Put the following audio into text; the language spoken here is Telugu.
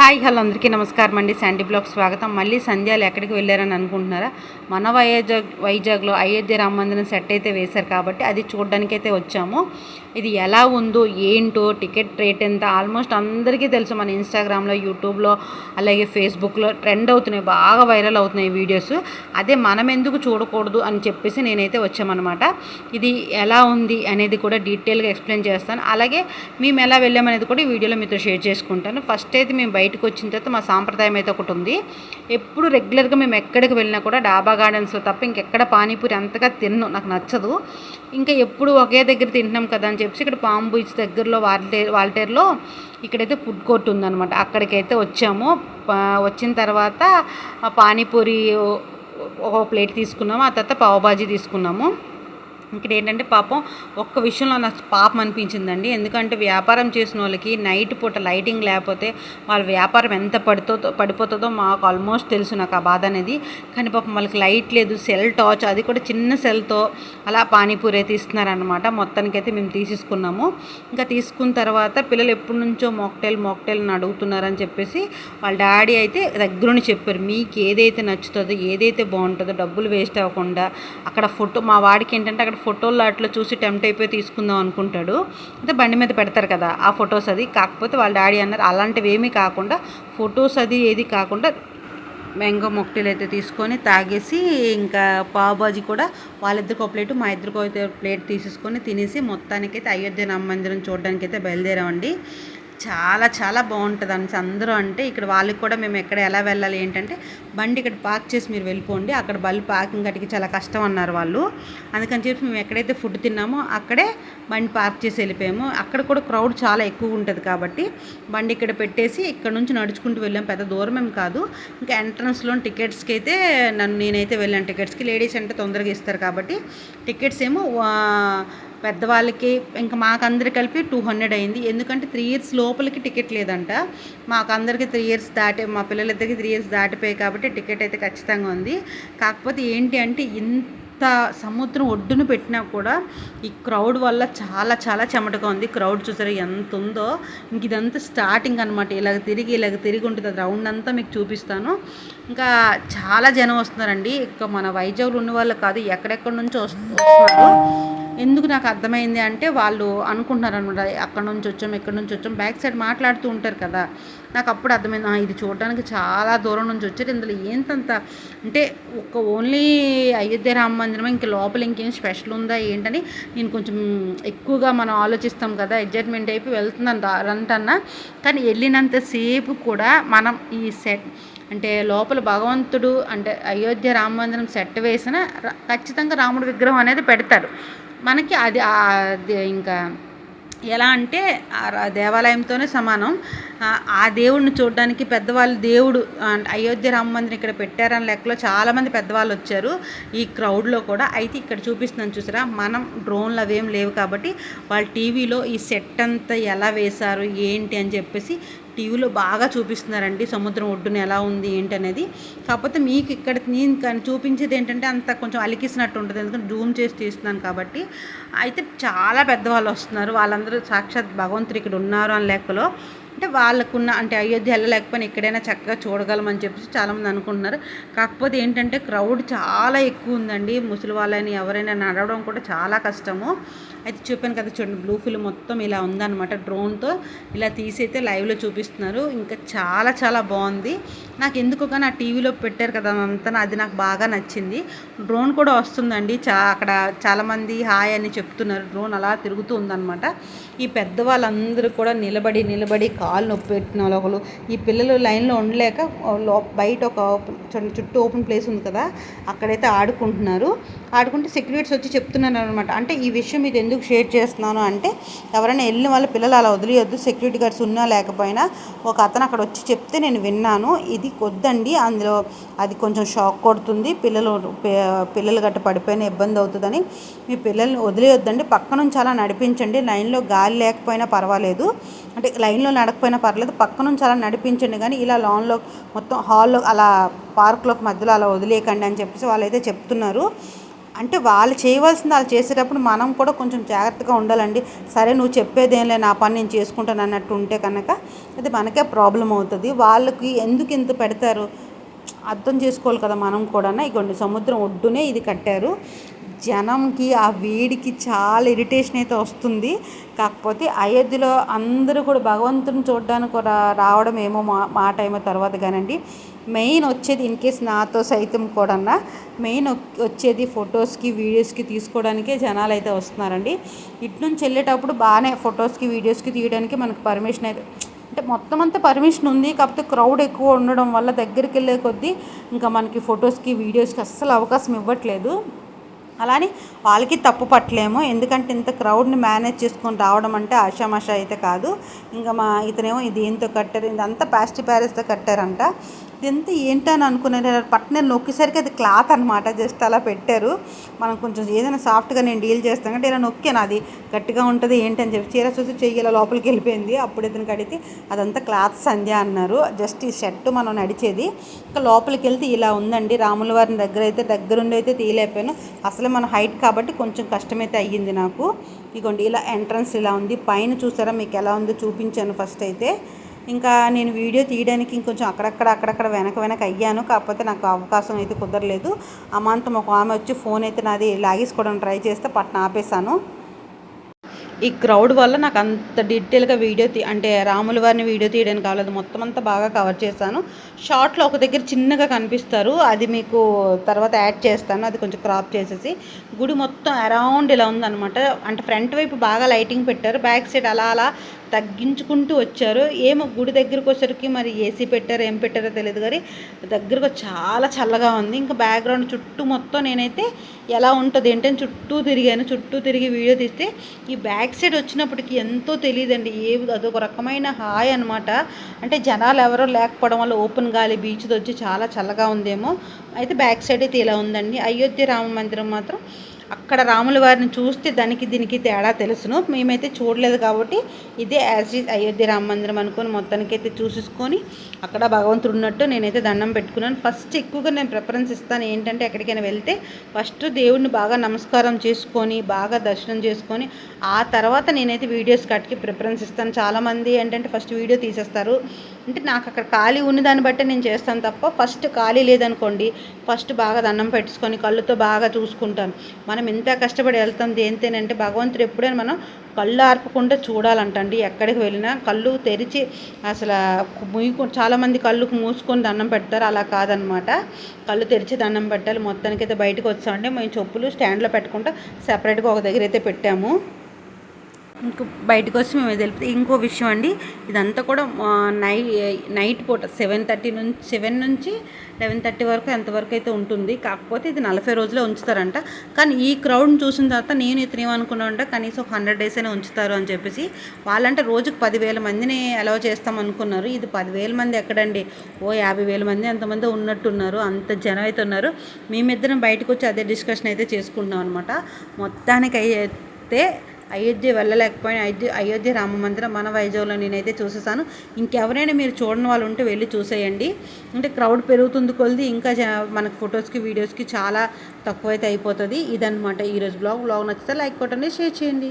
హాయ్ హలో అందరికీ నమస్కారం అండి. శాండీ బ్లాగ్ స్వాగతం. మళ్ళీ సంధ్యాలు ఎక్కడికి వెళ్ళారని అనుకుంటున్నారా? మన వైజాగ్ వైజాగ్లో అయోధ్య రామ మందిరం సెట్ అయితే వేశారు కాబట్టి అది చూడడానికి అయితే వచ్చాము. ఇది ఎలా ఉందో ఏంటో టికెట్ రేట్ ఎంత? ఆల్మోస్ట్ అందరికీ తెలుసు మన ఇన్స్టాగ్రామ్లో యూట్యూబ్లో అలాగే ఫేస్బుక్లో ట్రెండ్ అవుతున్నాయి బాగా వైరల్ అవుతున్నాయి వీడియోస్. అదే మనం ఎందుకు చూడకూడదు అని చెప్పేసి నేనైతే వచ్చామన్నమాట. ఇది ఎలా ఉంది అనేది కూడా డీటెయిల్గా ఎక్స్ప్లెయిన్ చేస్తాను. అలాగే మేము ఎలా వెళ్ళామనేది కూడా ఈ వీడియోలో మీతో షేర్ చేసుకుంటాను. ఫస్ట్ అయితే మేము బయట బయటకు వచ్చిన తర్వాత మా సాంప్రదాయం అయితే ఒకటి ఉంది. ఎప్పుడు రెగ్యులర్గా మేము ఎక్కడికి వెళ్ళినా కూడా డాబా గార్డెన్స్లో తప్ప ఇంకెక్కడ పానీపూరి అంతగా తిన్ను నాకు నచ్చదు. ఇంకా ఎప్పుడు ఒకే దగ్గర తింటున్నాం కదా అని చెప్పి ఇక్కడ పామ్ బీచ్ దగ్గరలో వాల్టేర్ వాల్టేర్లో ఇక్కడైతే ఫుడ్ కోర్ట్ ఉందన్నమాట. అక్కడికైతే వచ్చాము. వచ్చిన తర్వాత ఆ పానీపూరి ఒక ప్లేట్ తీసుకున్నాము. ఆ తర్వాత పావుబాజీ తీసుకున్నాము. ఇక్కడ ఏంటంటే పాపం ఒక్క విషయంలో నాకు పాపం అనిపించిందండి. ఎందుకంటే వ్యాపారం చేసిన వాళ్ళకి నైట్ పూట లైటింగ్ లేకపోతే వాళ్ళ వ్యాపారం ఎంత పడుతో పడిపోతుందో మాకు ఆల్మోస్ట్ తెలుసు నాకు ఆ బాధ అనేది. కానీ పాపం వాళ్ళకి లైట్ లేదు సెల్ టార్చ్ అది కూడా చిన్న సెల్తో అలా పానీపూరి అయితే ఇస్తున్నారనమాట మొత్తానికైతే మేము తీసేసుకున్నాము. ఇంకా తీసుకున్న తర్వాత పిల్లలు ఎప్పటి నుంచో మాక్టైల్ మాక్టైల్ అని అడుగుతున్నారని చెప్పేసి వాళ్ళ డాడీ అయితే దగ్గరుండి చెప్పారు. మీకు ఏదైతే నచ్చుతుందో ఏదైతే బాగుంటుందో డబ్బులు వేస్ట్ అవ్వకుండా అక్కడ ఫోటో మా వాడికి ఏంటంటే అక్కడ ఫోటోలు అట్లా చూసి టెంప్ట్ అయిపోయి తీసుకుందాం అనుకుంటాడు. అంటే బండి మీద పెడతారు కదా ఆ ఫొటోస్ అది. కాకపోతే వాళ్ళ డాడీ అన్నారు అలాంటివి ఏమీ కాకుండా ఫొటోస్ అది ఏది కాకుండా మ్యాంగో మొక్టైల్ అయితే తీసుకొని తాగేసి ఇంకా పావుబాజీ కూడా వాళ్ళిద్దరికి ఒక ప్లేట్ మా ఇద్దరికి అయితే ఒక ప్లేట్ తీసేసుకొని తినేసి మొత్తానికైతే అయోధ్య రామ మందిరం చూడడానికి అయితే బయలుదేరామండి. చాలా చాలా బాగుంటుంది అనేసి అందరూ అంటే ఇక్కడ వాళ్ళకి కూడా మేము ఎక్కడ ఎలా వెళ్ళాలి ఏంటంటే బండి ఇక్కడ పార్క్ చేసి మీరు వెళ్ళిపోండి. అక్కడ బళ్ళు పార్కింగ్ గట్టికి చాలా కష్టం అన్నారు వాళ్ళు. అందుకని చెప్పి మేము ఎక్కడైతే ఫుడ్ తిన్నామో అక్కడే బండి పార్క్ చేసి వెళ్ళిపోయాము. అక్కడ కూడా క్రౌడ్ చాలా ఎక్కువ ఉంటుంది కాబట్టి బండి ఇక్కడ పెట్టేసి ఇక్కడ నుంచి నడుచుకుంటూ వెళ్ళాం. పెద్ద దూరం ఏం కాదు. ఇంకా ఎంట్రన్స్లో టికెట్స్కి అయితే నన్ను నేనైతే వెళ్ళాను. టికెట్స్కి లేడీస్ అంటే తొందరగా ఇస్తారు కాబట్టి టికెట్స్ ఏమో పెద్దవాళ్ళకి ఇంకా మాకందరికి కలిపి టూ హండ్రెడ్ అయింది. ఎందుకంటే త్రీ ఇయర్స్ లోపలికి టికెట్ లేదంట. మాకు అందరికీ త్రీ ఇయర్స్ దాటే మా పిల్లలిద్దరికి త్రీ ఇయర్స్ దాటిపోయాయి కాబట్టి టికెట్ అయితే ఖచ్చితంగా ఉంది. కాకపోతే ఏంటి అంటే ఇంత సముద్రం ఒడ్డున పెట్టినా కూడా ఈ క్రౌడ్ వల్ల చాలా చాలా చెమటగా ఉంది. క్రౌడ్ చూసారా ఎంత ఉందో? ఇంక ఇదంతా స్టార్టింగ్ అనమాట ఇలాగ తిరిగి ఇలాగ తిరిగి ఉంటుంది. అది రౌండ్ అంతా మీకు చూపిస్తాను. ఇంకా చాలా జనం వస్తున్నారండి. ఇక మన వైజాగ్లో ఉన్న వాళ్ళు కాదు ఎక్కడెక్కడి నుంచో వస్తున్నారు. ఎందుకు నాకు అర్థమైంది అంటే వాళ్ళు అనుకుంటున్నారు అనమాట అక్కడ నుంచి వచ్చాం ఇక్కడ నుంచి వచ్చాం బ్యాక్ సైడ్ మాట్లాడుతూ ఉంటారు కదా. నాకు అప్పుడు అర్థమైంది ఇది చూడడానికి చాలా దూరం నుంచి వచ్చారు. ఇందులో ఏంతంత అంటే ఒక్క ఓన్లీ అయోధ్య రామ మందిరం ఇంక లోపల ఇంకేం స్పెషల్ ఉందా? ఏంటని నేను కొంచెం ఎక్కువగా మనం ఆలోచిస్తాం కదా. ఎగ్జైట్మెంట్ అయిపోయి వెళ్తున్నాను రా- రంటన్నా కానీ వెళ్ళినంతసేపు కూడా మనం ఈ సెట్ అంటే లోపల భగవంతుడు అంటే అయోధ్య రామ మందిరం సెట్ వేసిన ఖచ్చితంగా రాముడి విగ్రహం అనేది పెడతారు. మనకి అది ఇంకా ఎలా అంటే ఆ దేవాలయంతోనే సమానం. ఆ- దేవుడిని చూడడానికి పెద్దవాళ్ళు దేవుడు అయోధ్య రామ మందిరం ఇక్కడ పెట్టారని లెక్కలో చాలామంది పెద్దవాళ్ళు వచ్చారు ఈ క్రౌడ్లో కూడా. అయితే ఇక్కడ చూపిస్తున్నాను చూసారా మనం డ్రోన్లు అవేం లేవు కాబట్టి వాళ్ళు టీవీలో ఈ సెట్ అంతా ఎలా వేశారు ఏంటి అని చెప్పేసి టీవీలో బాగా చూపిస్తున్నారండి సముద్రం ఒడ్డున ఎలా ఉంది ఏంటి అనేది కాకపోతే మీకు ఇక్కడ నేను కానీ చూపించేది ఏంటంటే అంత కొంచెం అలికిసినట్టు ఉంటుంది ఎందుకంటే జూమ్ చేసి తీస్తున్నాను కాబట్టి. అయితే చాలా పెద్దవాళ్ళు వస్తున్నారు వాళ్ళందరూ సాక్షాత్ భగవంతుడు ఇక్కడ ఉన్నారు అని లెక్కలో. అంటే వాళ్ళకున్న అంటే అయోధ్య వెళ్ళలేకపోయినా ఎక్కడైనా చక్కగా చూడగలమని చెప్పేసి చాలామంది అనుకుంటున్నారు. కాకపోతే ఏంటంటే క్రౌడ్ చాలా ఎక్కువ ఉందండి ముసలి వాళ్ళని ఎవరైనా నడవడం కూడా చాలా కష్టము. అయితే చూపాను కదా చూడండి బ్లూ ఫిల్మ్ మొత్తం ఇలా ఉందన్నమాట. డ్రోన్తో ఇలా తీసి అయితే లైవ్లో చూపిస్తున్నారు. ఇంకా చాలా చాలా బాగుంది. నాకు ఎందుకు కానీ ఆ టీవీలో పెట్టారు కదా అంతా అది నాకు బాగా నచ్చింది. డ్రోన్ కూడా వస్తుందండి. చా అక్కడ చాలామంది హాయ్ అని చెప్తున్నారు. డ్రోన్ అలా తిరుగుతూ ఉందన్నమాట. ఈ పెద్దవాళ్ళందరూ కూడా నిలబడి నిలబడి కాళ్ళు నొప్పి పెట్టిన వాళ్ళు ఒకరు ఈ పిల్లలు లైన్లో ఉండలేక బయట ఒక ఓపెన్ చుట్టూ ఓపెన్ ప్లేస్ ఉంది కదా అక్కడైతే ఆడుకుంటున్నారు. ఆడుకుంటే సెక్యూరిటీస్ వచ్చి చెప్తున్నారు అనమాట అంటే ఈ విషయం ఇది ఎందుకు షేర్ చేస్తున్నాను అంటే ఎవరైనా వెళ్ళిన వాళ్ళ పిల్లలు అలా వదిలేయొద్దు సెక్యూరిటీ గార్డ్స్ ఉన్నా లేకపోయినా ఒక అతను అక్కడ వచ్చి చెప్తే నేను విన్నాను. ఇది కొద్దండి అందులో అది కొంచెం షాక్ కొడుతుంది. పిల్లలు పిల్లలు గట్ట పడిపోయిన ఇబ్బంది అవుతుందని మీ పిల్లల్ని వదిలేయొద్దండి. పక్క నుంచి అలా నడిపించండి. లైన్లో గాలి లేకపోయినా పర్వాలేదు. అంటే లైన్లో నడకపోయినా పర్లేదు. పక్క నుంచి అలా నడిపించండి కానీ ఇలా లాన్లో మొత్తం హాల్లో అలా పార్క్లోకి మధ్యలో అలా వదిలేయకండి అని చెప్పేసి వాళ్ళైతే చెప్తున్నారు. అంటే వాళ్ళు చేయవలసింది వాళ్ళు చేసేటప్పుడు మనం కూడా కొంచెం జాగ్రత్తగా ఉండాలండి. సరే నువ్వు చెప్పేదేంలే నా పని నేను చేసుకుంటాను అన్నట్టు ఉంటే కనుక అది మనకే ప్రాబ్లం అవుతుంది. వాళ్ళకి ఎందుకు ఇంత పెడతారు? అర్థం చేసుకోవాలి కదా మనం కూడా ఇగోండి సముద్రం ఒడ్డునే ఇది కట్టారు. జనంకి ఆ వేడికి చాలా ఇరిటేషన్ అయితే వస్తుంది. కాకపోతే అయోధ్యలో అందరూ కూడా భగవంతుని చూడడానికి కూడా రావడం ఏమో మా మా టైం తర్వాత కానండి. మెయిన్ వచ్చేది ఇన్ కేస్ నాతో సైతం కూడా మెయిన్ వచ్చేది ఫొటోస్కి వీడియోస్కి తీసుకోవడానికే జనాలు అయితే వస్తున్నారండి. ఇటు నుంచి వెళ్ళేటప్పుడు బాగానే ఫొటోస్కి వీడియోస్కి తీయడానికి మనకు పర్మిషన్ అయితే అంటే మొత్తం అంతా పర్మిషన్ ఉంది. కాకపోతే క్రౌడ్ ఎక్కువ ఉండడం వల్ల దగ్గరికి వెళ్ళే కొద్దీ ఇంకా మనకి ఫొటోస్కి వీడియోస్కి అస్సలు అవకాశం ఇవ్వట్లేదు. అలానే వాళ్ళకి తప్పు పట్టలేము. ఎందుకంటే ఇంత క్రౌడ్ని మేనేజ్ చేసుకొని రావడం అంటే ఆషామాషా అయితే కాదు. ఇంకా మా ఇతనేమో ఇది ఏంతో కట్టారు ఇదంతా ప్యాస్టి ప్యారెస్తో కట్టారంట. ఇదంతా ఏంటని అనుకున్నారు పట్టిన నొక్కేసరికి అది క్లాత్ అనమాట జస్ట్ అలా పెట్టారు. మనం కొంచెం ఏదైనా సాఫ్ట్గా నేను డీల్ చేస్తాను అంటే ఇలా నొక్కాను. అది గట్టిగా ఉంటుంది ఏంటని చెప్పి చీర చూసి చెయ్యి లోపలికి వెళ్ళిపోయింది. అప్పుడు ఇతను కడితే అదంతా క్లాత్ సంధ్య అన్నారు. జస్ట్ ఈ షర్ట్ మనం నడిచేది. ఇంకా లోపలికి వెళ్తే ఇలా ఉందండి. రాముల వారిని దగ్గర అయితే దగ్గరుండి అయితే తీయలేకపోయాను. అసలు మన హైట్ కాబట్టి కొంచెం కష్టమైతే అయ్యింది నాకు. ఇగోండి ఇలా ఎంట్రన్స్ ఇలా ఉంది. పైన చూసారా మీకు ఎలా ఉందో చూపించాను ఫస్ట్ అయితే. ఇంకా నేను వీడియో తీయడానికి ఇంకొంచెం అక్కడక్కడ అక్కడక్కడ వెనక వెనక అయ్యాను. కాకపోతే నాకు అవకాశం అయితే కుదరలేదు. అమాంతం ఒక ఆమె వచ్చి ఫోన్ అయితే నాది లాగేసుకోవడం ట్రై చేస్తే పట్న ఆపేశాను. ఈ క్రౌడ్ వల్ల నాకు అంత డీటెయిల్గా వీడియో తీ అంటే రాముల వారిని వీడియో తీయడానికి కావలేదు మొత్తం అంతా బాగా కవర్ చేశాను. షార్ట్లో ఒక దగ్గర చిన్నగా కనిపిస్తారు. అది మీకు తర్వాత యాడ్ చేస్తాను. అది కొంచెం క్రాప్ చేసేసి. గుడి మొత్తం అరౌండ్ ఇలా ఉందన్నమాట. అంటే ఫ్రంట్ వైపు బాగా లైటింగ్ పెట్టారు. బ్యాక్ సైడ్ అలా అలా తగ్గించుకుంటూ వచ్చారు. ఏమో గుడి దగ్గరకు వచ్చరికి మరి ఏసీ పెట్టారో ఏం పెట్టారో తెలియదు కానీ దగ్గరకు చాలా చల్లగా ఉంది. ఇంకా బ్యాక్గ్రౌండ్ చుట్టూ మొత్తం నేనైతే ఎలా ఉంటుంది ఏంటని చుట్టూ తిరిగాను. చుట్టూ తిరిగి వీడియో తీస్తే ఈ బ్యాక్ బ్యాక్ సైడ్ వచ్చినప్పటికి ఎంతో తెలియదండి. ఏ అదొక రకమైన హాయ్ అనమాట అంటే జనాలు ఎవరో లేకపోవడం వల్ల ఓపెన్ గాలి బీచ్ వచ్చి చాలా చల్లగా ఉందేమో. అయితే బ్యాక్ సైడ్ అయితే ఇలా ఉందండి. అయోధ్య రామ మందిరం మాత్రం అక్కడ రాముల వారిని చూస్తే దానికి దీనికి తేడా తెలుసును. మేమైతే చూడలేదు కాబట్టి ఇదే యాజ్ ఈజ్ అయోధ్య రామ మందిరం అనుకుని మొత్తానికి అయితే చూసేసుకొని అక్కడ భగవంతుడు ఉన్నట్టు నేనైతే దండం పెట్టుకున్నాను. ఫస్ట్ ఎక్కువగా నేను ప్రిఫరెన్స్ ఇస్తాను ఏంటంటే ఎక్కడికైనా వెళ్తే ఫస్ట్ దేవుడిని బాగా నమస్కారం చేసుకొని బాగా దర్శనం చేసుకొని ఆ తర్వాత నేనైతే వీడియోస్ కట్కి ప్రిఫరెన్స్ ఇస్తాను. చాలామంది ఏంటంటే ఫస్ట్ వీడియో తీసేస్తారు. అంటే నాకు అక్కడ ఖాళీ ఉన్న దాన్ని బట్టి నేను చేస్తాను తప్ప ఫస్ట్ ఖాళీ లేదనుకోండి ఫస్ట్ బాగా దండం పెట్టుకొని కళ్ళుతో బాగా చూసుకుంటాను. మనం ఎంత కష్టపడి వెళ్తాం దేనితేనంటే భగవంతుడు ఎప్పుడైనా మనం కళ్ళు ఆర్పకుండా చూడాలంటండి. ఎక్కడికి వెళ్ళినా కళ్ళు తెరిచి అసలు మూయకు చాలామంది కళ్ళుకు మూసుకొని దండం పెడతారు. అలా కాదనమాట. కళ్ళు తెరిచి దండం పెట్టాలి. మొత్తానికి అయితే బయటకు వచ్చామంటే మేము చెప్పులు స్టాండ్లో పెట్టుకుంటా సపరేట్గా ఒక దగ్గర అయితే పెట్టాము. ఇంకో బయటకు వచ్చి మేము తెలిపితే ఇంకో విషయం అండి ఇదంతా కూడా నై నైట్ పూట సెవెన్ థర్టీ నుంచి సెవెన్ నుంచి లెవెన్ థర్టీ వరకు ఎంతవరకు అయితే ఉంటుంది. కాకపోతే ఇది నలభై రోజులే ఉంచుతారంట. కానీ ఈ క్రౌడ్ని చూసిన తర్వాత నేను ఇతను ఏమనుకున్నానంటే కనీసం హండ్రెడ్ డేస్ అయినా ఉంచుతారు అని చెప్పేసి వాళ్ళంటే రోజుకు పదివేల మందిని అలౌ చేస్తాం అనుకున్నారు ఇది పదివేల మంది ఎక్కడండి? ఓ యాభై వేల మంది ఎంతమంది ఉన్నట్టున్నారు అంత జనం అయితే ఉన్నారు. మేమిద్దరం బయటకు వచ్చి అదే డిస్కషన్ అయితే చేసుకుంటున్నాం అనమాట మొత్తానికి అయితే అయోధ్య వెళ్ళలేకపోయినా అయోధ్య అయోధ్య రామ మందిరం మన వైజాగ్లో నేనైతే చూసేసాను. ఇంకెవరైనా మీరు చూడని వాళ్ళు ఉంటే వెళ్ళి చూసేయండి. అంటే క్రౌడ్ పెరుగుతుంది కొలిది ఇంకా మనకు ఫొటోస్కి వీడియోస్కి చాలా తక్కువైతే అయిపోతుంది. ఇదనమాట ఈరోజు బ్లాగ్. బ్లాగ్ నచ్చితే లైక్ కొట్టండి షేర్ చేయండి.